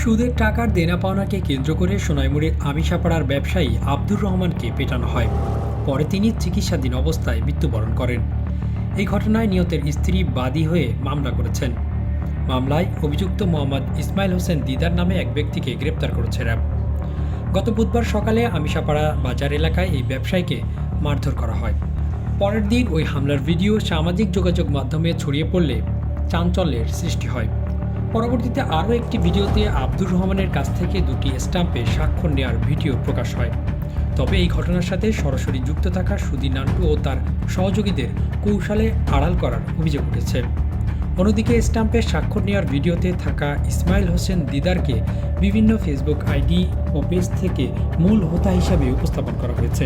সুদের টাকার দেনা পাওনাকে কেন্দ্র করে সোনাইমুড়ে আমিষাপাড়ার ব্যবসায়ী আব্দুর রহমানকে পেটানো হয়। পরে তিনি চিকিৎসাধীন অবস্থায় মৃত্যুবরণ করেন। এই ঘটনায় নিহতের স্ত্রী বাদী হয়ে মামলা করেছেন। মামলায় অভিযুক্ত মোহাম্মদ ইসমাইল হোসেন দিদার নামে এক ব্যক্তিকে গ্রেপ্তার করেছে র্যাব। গত বুধবার সকালে আমিষাপাড়া বাজার এলাকায় এই ব্যবসায়ীকে মারধর করা হয়। পরের দিন ওই হামলার ভিডিও সামাজিক যোগাযোগ মাধ্যমে ছড়িয়ে পড়লে চাঞ্চল্যের সৃষ্টি হয়। পরবর্তীতে আরও একটি ভিডিওতে আব্দুর রহমানের কাছ থেকে দুটি স্টাম্পে স্বাক্ষর নেওয়ার ভিডিও প্রকাশ হয়। তবে এই ঘটনার সাথে সরাসরি যুক্ত থাকা সুদী নান্টু ও তার সহযোগীদের কৌশলে আড়াল করার অভিযোগ উঠেছে। অন্যদিকে স্টাম্পে স্বাক্ষর নেওয়ার ভিডিওতে থাকা ইসমাইল হোসেন দিদারকে বিভিন্ন ফেসবুক আইডি ও পেজ থেকে মূল হোতা হিসাবে উপস্থাপন করা হয়েছে।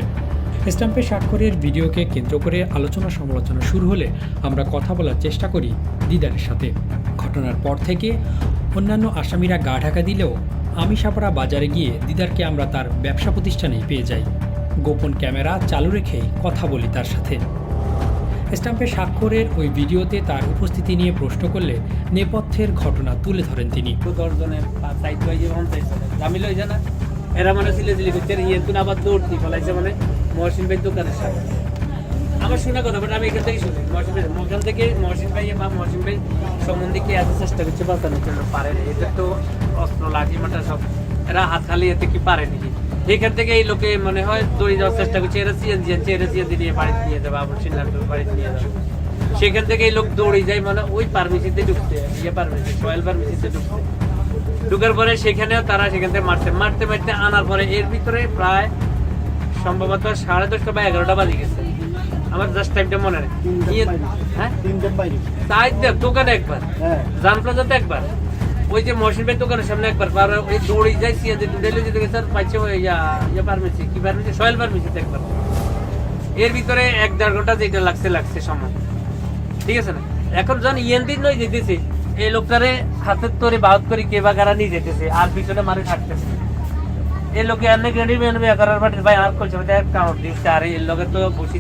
স্টাম্পে স্বাক্ষরের ভিডিওকে কেন্দ্র করে আলোচনা সমালোচনা শুরু হলে আমরা কথা বলার চেষ্টা করি দিদারের সাথে। ঘটনার পর থেকে অন্যান্য আসামিরা গা ঢাকা দিলেও আমি সাপড়া বাজারে গিয়ে দিদারকে আমরা তার ব্যবসা প্রতিষ্ঠানেই পেয়ে যাই। গোপন ক্যামেরা চালু রেখেই কথা বলি তার সাথে। স্টাম্পে স্বাক্ষরের ওই ভিডিওতে তার উপস্থিতি নিয়ে প্রশ্ন করলে নেপথ্যের ঘটনা তুলে ধরেন তিনি। এরা মানে সিলে করছে ইয়ে আবার দৌড়তি ফলাইছে মানে। মহসিন ভাই দোকানের সামনে। আমার শোনা কথা বাট আমি এখান থেকে শুনি। মহসিন ভাই, ওখান থেকে মহসিন ভাই বা মহসিন ভাই সম্বন্ধে কি এত চেষ্টা করছে বাঁচানোর জন্য পারে এদের তো অস্ত্র, লাঠি, মাটা সব, এরা হাত খালি এতে কি পারে নাকি? এখান থেকে এই লোকে মনে হয় দৌড়ে যাওয়ার চেষ্টা করছে। এরা সিএনজি আনছে, এরা সিএনজি নিয়ে বাড়িতে নিয়ে যাবে, আবার সিন্নান্টুর বাড়িতে নিয়ে যাবে। সেখান থেকে এই লোক দৌড়ে যায় মানে ওই পারমিশিতে ঢুকতে ইয়ে পারমিশি সয়েল পারমিশিতে ঢুকতে ঢুকার পরে সেখানেও তারা সেখান থেকে মারতে মারতে মারতে আনার পরে এর ভিতরে প্রায় সম্ভবত সাড়ে দশটা বা এগারোটা বাজে গেছে। আমার জাস্ট টাইমটা মনে নেই। ইয়ে- হ্যাঁ? তাই দেখ দোকানে একবার। হ্যাঁ। জান প্লাজাতে একবার। ওই যে মহসিন ভাই দোকানের সামনে একবার। আর ওই দৌড়ে যাই সিয়া সিএনজি ডেলি যেতে গেছে আর পাইছে ওই ইয়া ইয়ে পারমিশি কি পারমিশি সয়েল পারমিশিতে একবার। এর ভিতরে এক দেড় ঘণ্টা যেটা লাগছে লাগছে সময়। ঠিক আছে না? এখন যখন ইয়েন্দিন নয় যেতেছে এই লোকটারে হাতের তোরে বাহত করে কে বা কারা নিয়ে যেতেছে আর পিছনে মারে থাকতেছে এই লোকে মেন করার পরে ভাই, আর করছে ভাই এক আর এই লোকের তো বসি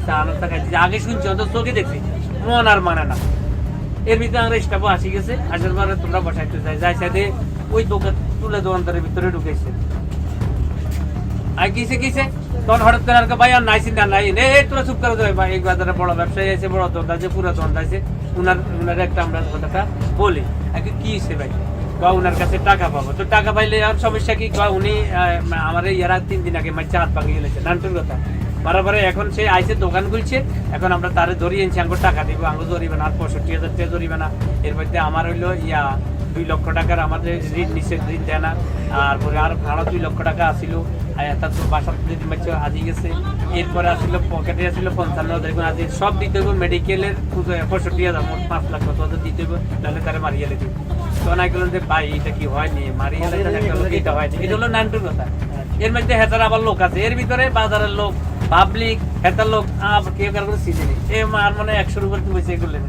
আগে শুনছি অত চোখে দেখছি। মন আর মানে না। এর ভিতরে আমরা স্টাফও আসি গেছে। আসার পরে তোমরা বসাইতে যাই সাথে ওই দোকান, তুলে দোকানদারের ভিতরে ঢুকেছে। আর কিসে কিসে? তখন হঠাৎ করে আর ভাই, আর নাই, চিন্তা নাই। তোরা চুপ করে ভাই বাজারে বড় ব্যবসায়ী আছে, বড় দোকান আছে, পুরো আছে। উনার উনার একটা আমরা কথাটা বলি। আগে কি হিসেবে ভাই? বা ওনার কাছে টাকা পাবো। তো টাকা পাইলে আর সমস্যা কি? বা উনি আমার ইয়ারা তিন দিন আগে মাইছে হাত ভাঙিয়ে গেলেছে নান্টুর কথা। বারবার এখন সে আইসে দোকান খুলছে। এখন আমরা তারে ধরিয়ে এনেছি আঙ্গুর টাকা দিব। আঙ্গুর ধরিবে না, আর পঁয়ষট্টি হাজার টাকা ধরিবে না। এর মধ্যে আমার হইল, ইয়া, দুই লক্ষ টাকার আমাদের ঋণ নিষেধ ঋণ দেয় না। আর পরে আর ভাড়া দুই লক্ষ টাকা আসিল। আর তারপর বাসার যদি মাছ আজি গেছে। এরপরে আসিল, পকেটে আসিল পঞ্চান্ন হাজার এখন আজি সব দিতে হবে মেডিকেলের পঁয়ষট্টি হাজার, মোট পাঁচ লাখ, কত হাজার দিতে হবে তাহলে তারা মারিয়ে লেগে তখন আমি বললাম যে ভাই এটা কি হয়নি? মারিয়ে একটা লোক এটা হয়নি এটা হলো নাইনটুর কথা। এর মধ্যে হেতার আবার লোক আছে। এর ভিতরে বাজারের লোক পাবলিক হেতার লোক আবার কেউ কারও কোনো সিজনে এ আর মানে একশোর উপর করলেন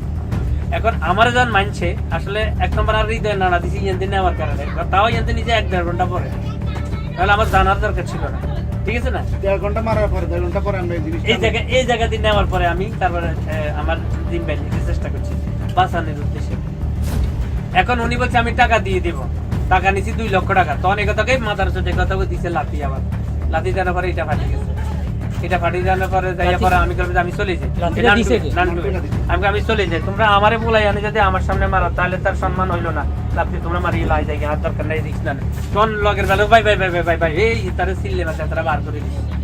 এখন আমার যখন মানছে আসলে এক নম্বর আর হৃদয় নাড়া দিছি নেওয়ার কারণে। তাও ইয়ান্তে নিজে এক দেড় ঘণ্টা পরে। তাহলে আমার জানার দরকার ছিল না। ঠিক আছে না? দেড় ঘণ্টা মারার পরে দেড় ঘণ্টা পরে আমরা এই জিনিসটা এই জায়গা দিয়ে নেওয়ার পরে আমি তারপরে আমার জিম্মে নিতে চেষ্টা করছি। বাঁচানোর উদ্দেশ্যে। এখন উনি বলছে আমি টাকা দিয়ে দেব। টাকা নিছি দুই লক্ষ টাকা। তখন এই কথাকে মাথার সাথে কথা দিছে লাথি আবার। লাথি দেওয়ার পরে এটা ফাটি গেছে। এটা ফাটি দেওয়ার পরে যাইয়া পরে আমি যে আমি চলে যাই। আমি আমি চলে যাই। তোমরা আমারে বলাই আনে যদি আমার সামনে মারো তাহলে তার সম্মান হইল না। লাথি তোমরা মারিয়ে লাই যাই হাত দরকার নাই রিক্স না তখন লগের বেলা ভাই ভাই ভাই ভাই ভাই ভাই এই তারা সিল্লে মাসে তারা বার করে দিচ্ছে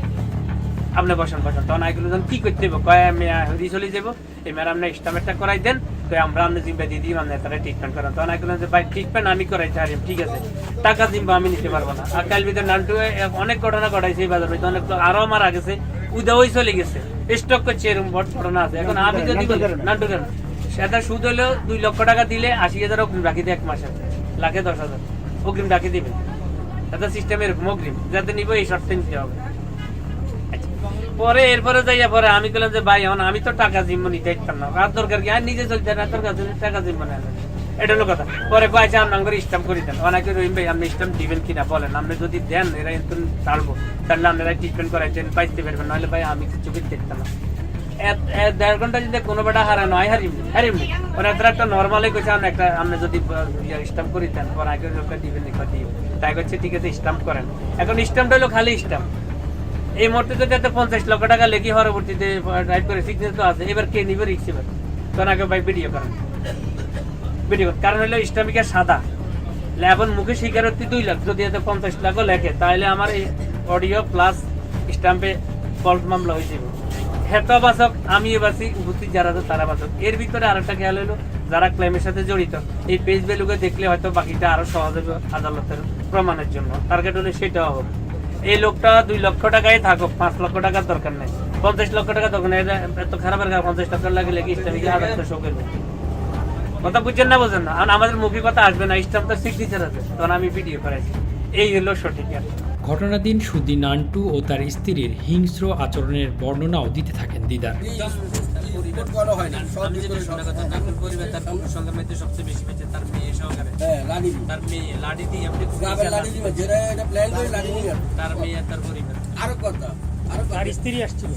আপনি বসেন বসেন। তখন আইগুলো যখন কি করতে হবে কয় আমি হরি চলে যাব এই ম্যাডাম না স্টামেটটা করাই দেন। তো আমরা আপনি জিম্বা দিয়ে দিই আপনি তারা ট্রিটমেন্ট করেন। তখন আইগুলো যে ভাই ট্রিটমেন্ট আমি করাইতে পারি ঠিক আছে। টাকা জিম্বা আমি নিতে পারব না। আর কাল ভিতরে নান্টু অনেক ঘটনা ঘটাইছে এই বাজার। ভিতরে অনেক লোক আরও মারা গেছে। উদা চলে গেছে। স্টক করছে এরকম বড় ঘটনা আছে। এখন আমি যদি নান্টু কেন সেটা সুদ হলেও দুই লক্ষ টাকা দিলে আশি হাজার অগ্রিম রাখি দেয় এক মাসে। লাখে দশ হাজার। অগ্রিম রাখি দিবে এটা সিস্টেম এরকম অগ্রিম। যাতে নিব এই শর্তে নিতে হবে। পরে, এরপরে যাইয়া পরে আমি বললাম যে, ভাই, এখন আমি তো টাকা জিম্ম নিতে পারতাম না। আর দরকার কি? আর নিজে চলতে না তোর কাছে টাকা জিম্ম না এটা হলো কথা। পরে কয়েছে আপনার করে স্টাম্প করে দেন। অনেকে রহিম ভাই, আপনি স্টাম্প দিবেন কিনা বলেন? আপনি যদি দেন এরা কিন্তু ছাড়বো তাহলে আপনারা ট্রিটমেন্ট করাইছেন পাইতে পারবেন। নাহলে ভাই, আমি কিছু করতে পারতাম না। দেড় ঘণ্টা যদি কোনো বেটা হারানো নয়, হারিম হারিম ওরা এত একটা নর্মালি কইছে আমি একটা, আপনি যদি স্টাম্প করি দেন, পর আগে লোকটা দিবেন তাই করছে ঠিক আছে স্টাম্প করেন। এখন স্টাম্পটা হলো খালি স্টাম্প এই মুহূর্তে যদি একটা পঞ্চাশ লক্ষ টাকা লেখি, পরবর্তীতে ড্রাইভ করে সিগনেচার তো আছে। এবার কে নিবে রিক্সিবার তখন আগে ভাই ভিডিও করেন। ভিডিও কারণ হলো ইসলামিকের সাদা। এখন মুখে স্বীকারোক্তি দুই লাখ। যদি এতে পঞ্চাশ লাখও লেখে, তাহলে আমার এই অডিও প্লাস স্টাম্পে ফল্ট মামলা হয়ে যাবে। হেতা বাসক আমি বাসি, উপস্থিত যারা আছে তারা বাসক এর ভিতরে আরেকটা খেয়াল হলো, যারা ক্লেমের সাথে জড়িত, এই পেজ ভ্যালুকে দেখলে হয়তো বাকিটা আরও সহজ হবে আদালতের প্রমাণের জন্য। টার্গেট হলে সেটাও হবে। এই লোকটা দুই লক্ষ টাকায় থাকুক পাঁচ লক্ষ টাকার দরকার নেই। পঞ্চাশ লক্ষ টাকা দরকার নেই এত খারাপ আর পঞ্চাশ টাকা লাগে লেগে ইসলামিক আদালত শোকের কথা বুঝছেন না বুঝেন না? আর আমাদের মুখে কথা আসবে না স্টাম্প তো সিগনেচার আছে তখন আমি ভিডিও করাইছি। এই হলো সঠিক আর। ঘটনার দিন সুদি নান্টু ও তার স্ত্রীর হিংস্র আচরণের বর্ণনাও দিতে থাকেন দিদার। আমি যেটা শোনা কথা, তার পরিবার, তার সন্তান মধ্যে সবচেয়ে বেশি পেয়েছে তার মেয়ে সহকারে। তার মেয়ে, লাডি দিয়ে এমনি খুঁজে তার মেয়ে আর তার পরিবার।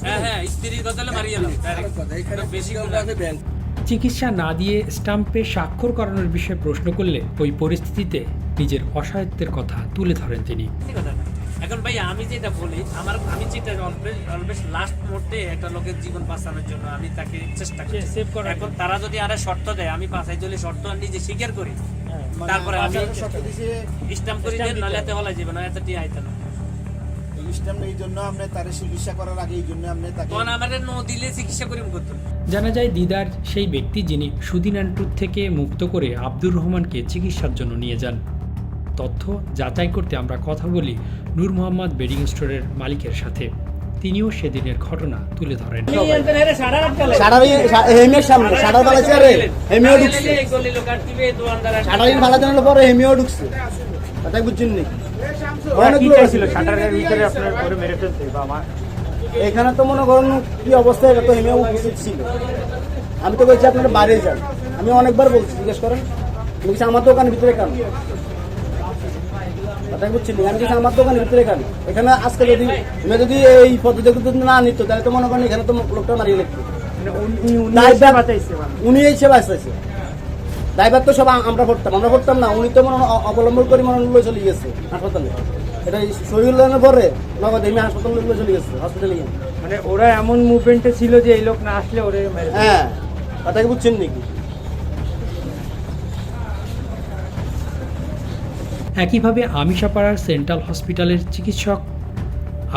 হ্যাঁ, হ্যাঁ, স্ত্রীর কথা হলে মারিয়ে এলাম, direct। বেশি গুণা। চিকিৎসা না দিয়ে স্টাম্পে স্বাক্ষর করানোর বিষয়ে প্রশ্ন করলে ওই পরিস্থিতিতে নিজের অসহায়ত্বের কথা তুলে ধরেন তিনি কথা না। এখন ভাই আমি যেটা বলি আমার আমি যেটা অলওয়েজ অলওয়েজ লাস্ট মুহূর্তে একটা লোকের জীবন বাঁচানোর জন্য আমি তাকে চেষ্টা করি save করার এখন তারা যদি আরে শর্ত দেয় আমি বাঁচাই চলে শর্ত নিজে স্বীকার করি। তারপরে আমি শর্ত দিছে স্টাম্প করি যে নাহলে এতে হলাই যাবে না এত টি আইতে না। ইসলাম এই জন্য আপনি তার চিকিৎসা করার আগে এই জন্য আপনি তাকে তখন আমার ন দিলে চিকিৎসা করি করতো জানা যায় দিদার সেই ব্যক্তি যিনি সুদিনান্টুর থেকে মুক্ত করে আব্দুর রহমানকে চিকিৎসার জন্য নিয়ে যান। তথ্য যাচাই করতে আমরা কথা বলি নূর মোহাম্মদ বেডিং স্টোরের মালিকের সাথে। তিনিও সেদিনের ঘটনা তুলে ধরেন। এখানে তো মনে করুন কি অবস্থায় তো হেমিও উপস্থিত ছিল। আমি তো বলছি আপনারা বাইরে যান। আমি অনেকবার বলছি জিজ্ঞেস করেন। বলছি আমার দোকানের ভিতরে কেন? কথা বুঝছেন আমি কিছু আমার দোকানের ভিতরে এখানে আজকে যদি যদি এই পদ্ধতি না নিত তাহলে তো মনে করেন এখানে তো লোকটা মারিয়ে লিখতো। ড্রাইভার উনি এই সেবা আসতেছে ড্রাইভার তো সব আমরা পড়তাম আমরা পড়তাম না। উনি তো মনে অবলম্বন করে মনে হয় চলে গেছে হাসপাতালে। এটা শরীর পরে নগদ এমনি হাসপাতালে চলে গেছে হসপিটালে মানে ওরা এমন মুভমেন্টে ছিল যে এই লোক না আসলে ওরে হ্যাঁ কথা কি বুঝছেন নাকি? একইভাবে আমিষাপাড়ার সেন্ট্রাল হসপিটালের চিকিৎসক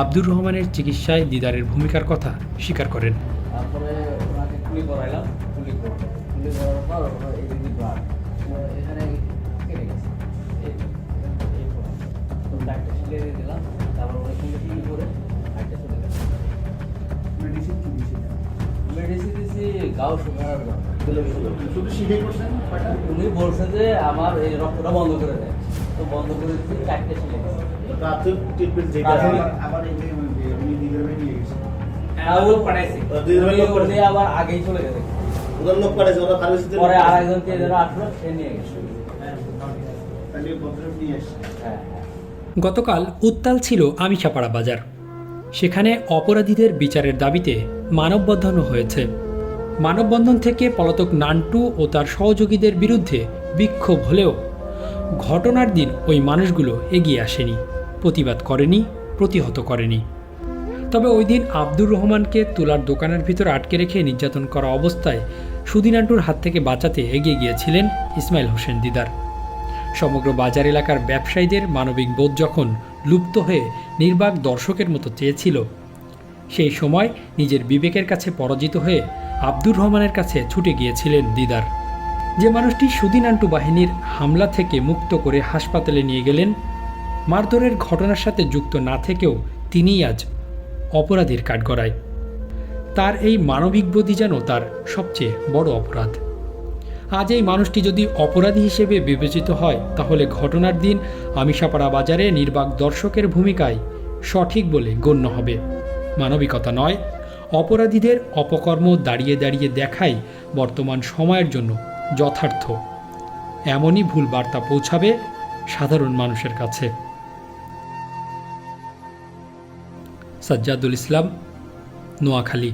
আব্দুর রহমানের চিকিৎসায় দিদারের ভূমিকার কথা স্বীকার করেন। তারপরে ওনাকে কুলি করাইলাম কুলি কুলি করার পর ওনার এই দিদি ব্লাড এখানে কেটে গেছে। ডাক্তার দিলাম তারপর ওরা সঙ্গে টিভি করে হাইটে চলে গেছে মেডিসিন কি দিছে? মেডিসিন দিয়েছি গাও সুগার শুধু শিখে করছেন? উনি বলছে যে আমার এই রক্তটা বন্ধ করে দেয়। তো বন্ধ করে দিচ্ছি চারটে সিলে প্রাথমিক ট্রিটমেন্ট যেটা আবার- আবার এই যে উনি দিদির নিয়ে গেছে। আর ও পাঠাইছি। দুই লোক উনি আবার আগেই চলে গেছে। ওদের লোক পাঠাইছে ওরা ফার্মেসিতে পরে আর একজন আসলো সে নিয়ে গেছে। তাহলে ভদ্রলোক নিয়ে আসছে। হ্যাঁ। গতকাল উত্তাল ছিল আমিষাপাড়া বাজার। সেখানে অপরাধীদের বিচারের দাবিতে মানববন্ধনও হয়েছে। মানববন্ধন থেকে পলাতক নান্টু ও তার সহযোগীদের বিরুদ্ধে বিক্ষোভ হলেও ঘটনার দিন ওই মানুষগুলো এগিয়ে আসেনি, প্রতিবাদ করেনি, প্রতিহত করেনি। তবে ওই দিন আব্দুর রহমানকে তুলার দোকানের ভিতর আটকে রেখে নির্যাতন করা অবস্থায় সুদিনান্টুর হাত থেকে বাঁচাতে এগিয়ে গিয়েছিলেন ইসমাইল হোসেন দিদার। সমগ্র বাজার এলাকার ব্যবসায়ীদের মানবিক বোধ যখন লুপ্ত হয়ে নির্বাক দর্শকের মতো চেয়েছিল, সেই সময় নিজের বিবেকের কাছে পরাজিত হয়ে আব্দুর রহমানের কাছে ছুটে গিয়েছিলেন দিদার। যে মানুষটি সুদিনান্টু বাহিনীর হামলা থেকে মুক্ত করে হাসপাতালে নিয়ে গেলেন, মারধরের ঘটনার সাথে যুক্ত না থেকেও তিনিই আজ অপরাধীর কাঠগড়ায়। তার এই মানবিক বোধই যেন তার সবচেয়ে বড় অপরাধ। আজ এই মানুষটি যদি অপরাধী হিসেবে বিবেচিত হয়, তাহলে ঘটনার দিন আমিষাপাড়া বাজারে নির্বাক দর্শকের ভূমিকায় সঠিক বলে গণ্য হবে। মানবিকতা নয়, অপরাধীদের অপকর্ম দাঁড়িয়ে দাঁড়িয়ে দেখাই বর্তমান সময়ের জন্য যথার্থ। এমনই ভুল বার্তা পৌঁছাবে সাধারণ মানুষের কাছে। সাজ্জাদুল ইসলাম নোয়াখালী।